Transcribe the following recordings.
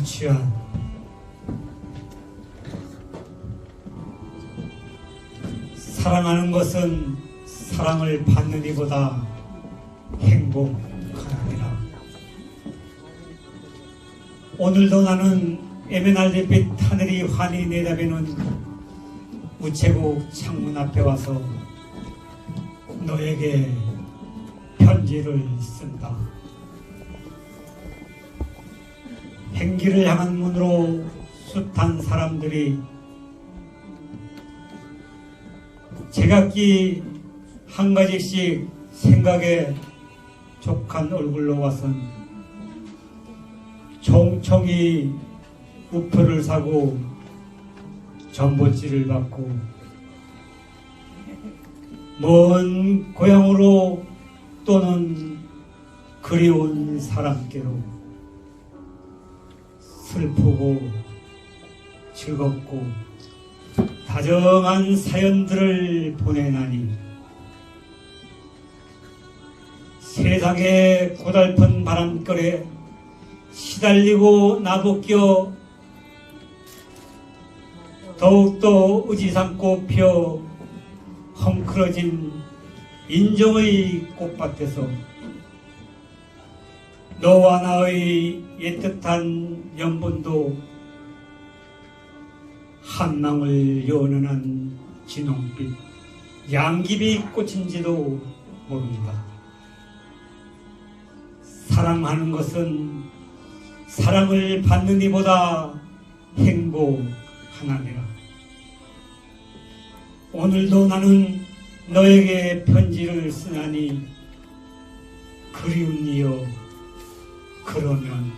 유치한 사랑하는 것은 사랑을 받는 이보다 행복하니라. 오늘도 나는 에메랄드빛 하늘이 환히 내다보는 우체국 창문 앞에 와서 너에게 편지를 쓴다. 행기를 향한 문으로 숱한 사람들이 제각기 한 가지씩 생각에 족한 얼굴로 와선 총총히 우표를 사고 전봇지를 받고 먼 고향으로 또는 그리운 사람께로 슬프고 즐겁고 다정한 사연들을 보내나니 세상의 고달픈 바람결에 시달리고 나도껴 더욱더 의지삼고 피어 헝클어진 인정의 꽃밭에서 너와 나의 애틋한 연분도 한망을 연연한 진홍빛 양귀비 꽃인지도 모릅니다. 사랑하는 것은 사랑을 받는 이보다 행복하나니라. 오늘도 나는 너에게 편지를 쓰나니 그리운 이여 그러면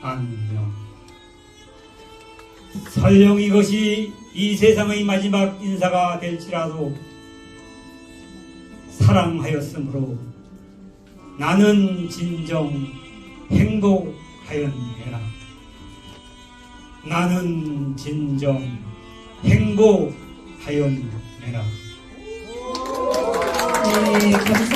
안녕. 설령 이것이 이 세상의 마지막 인사가 될지라도 사랑하였으므로 나는 진정 행복하였느라. 나는 진정 행복하였느라. 네, 감사합니다.